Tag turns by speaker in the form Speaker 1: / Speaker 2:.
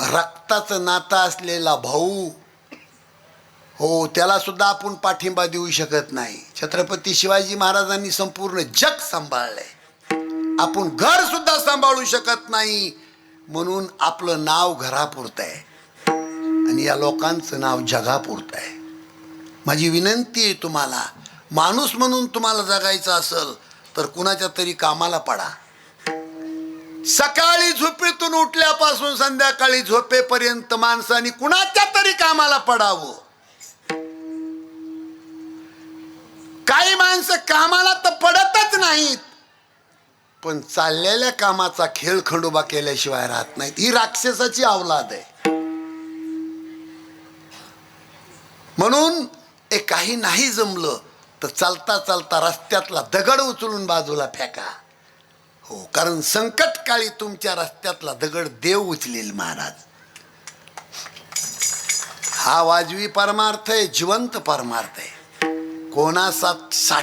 Speaker 1: रक्ताचं नातं असलेला भाऊ हो त्याला सुद्धा आपण पाठिंबा देऊ शकत नाही. छत्रपती शिवाजी महाराजांनी संपूर्ण जग सांभाळलंय. आपण घर सुद्धा सांभाळू शकत नाही म्हणून आपलं नाव घरापुरतं आहे आणि या लोकांचं नाव जगापुरतं आहे माझी विनंती आहे तुम्हाला माणूस म्हणून तुम्हाला जगायचं असेल तर कुणाच्या तरी कामाला पडा. सकाळी झोपेतून उठल्यापासून संध्याकाळी झोपेपर्यंत माणसाने कुणाच्या तरी कामाला पडावं. काही माणसं कामाला तर पडतच नाहीत पण चाललेल्या कामाचा खेळ खंडोबा केल्याशिवाय राहत नाहीत. ही राक्षसाची अवलाद आहे. म्हणून हे काही नाही जमलं तर चालता चालता रस्त्यातला दगड उचलून बाजूला फेका. हो कारण संकटकाळी तुमच्या रस्त्यातला दगड देव उचलेल महाराज. हा वाजवी परमार्थ आहे जिवंत परमार्थ आहे. कोणाचा